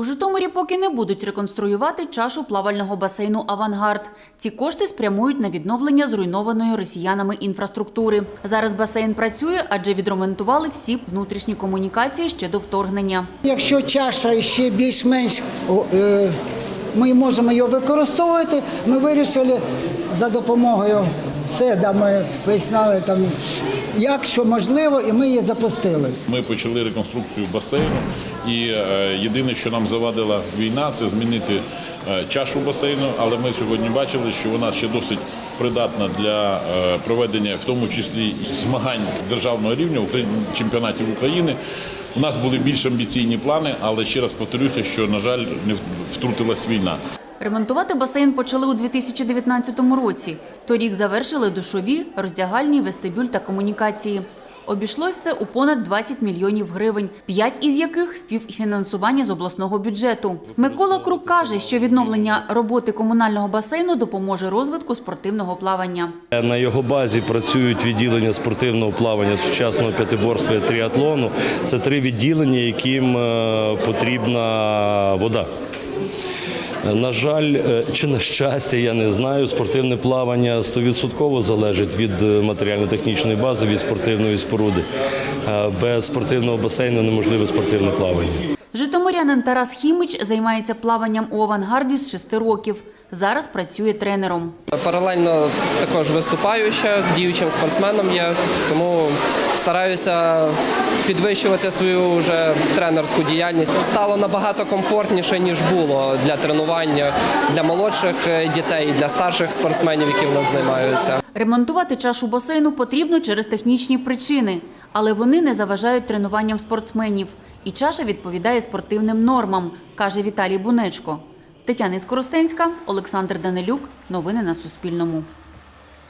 У Житомирі поки не будуть реконструювати чашу плавального басейну Авангард. Ці кошти спрямують на відновлення зруйнованої росіянами інфраструктури. Зараз басейн працює, адже відремонтували всі внутрішні комунікації ще до вторгнення. Якщо чаша ще більш-менш е, ми можемо її використовувати, ми вирішили за допомогою все, да, ми виясняли там, як що можливо, і ми її запустили. Ми почали реконструкцію басейну, і е, єдине, що нам завадила війна, це змінити е, чашу басейну. Але ми сьогодні бачили, що вона ще досить придатна для е, проведення, в тому числі змагань державного рівня чемпіонатів України. У нас були більш амбіційні плани, але ще раз повторюся, що на жаль не втрутилась війна. Ремонтувати басейн почали у 2019 році. Торік завершили душові, роздягальні, вестибюль та комунікації. Обійшлось це у понад 20 мільйонів гривень, п'ять із яких співфінансування з обласного бюджету. Микола Крук каже, що відновлення роботи комунального басейну допоможе розвитку спортивного плавання. На його базі працюють відділення спортивного плавання, сучасного п'ятиборства і тріатлону. Це три відділення, яким е, потрібна вода. На жаль, е, чи на щастя, я не знаю. Спортивне плавання 100% залежить від е, матеріально-технічної бази, від спортивної споруди. Е, Без спортивного басейну неможливе спортивне плавання. Житомирянин Тарас Хімич займається плаванням у авангарді з шести років. Зараз працює тренером. Паралельно також виступаю ще, діючим спортсменом є, тому стараюся підвищувати свою вже тренерську діяльність. Стало набагато комфортніше, ніж було для тренування для молодших е, дітей, для старших спортсменів, які в нас займаються. Ремонтувати чашу басейну потрібно через технічні причини, але вони не заважають тренуванням спортсменів. І чаша відповідає спортивним нормам, каже Віталій Бунечко. Тетяна Скоростенська, Олександр Данилюк. Новини на Суспільному.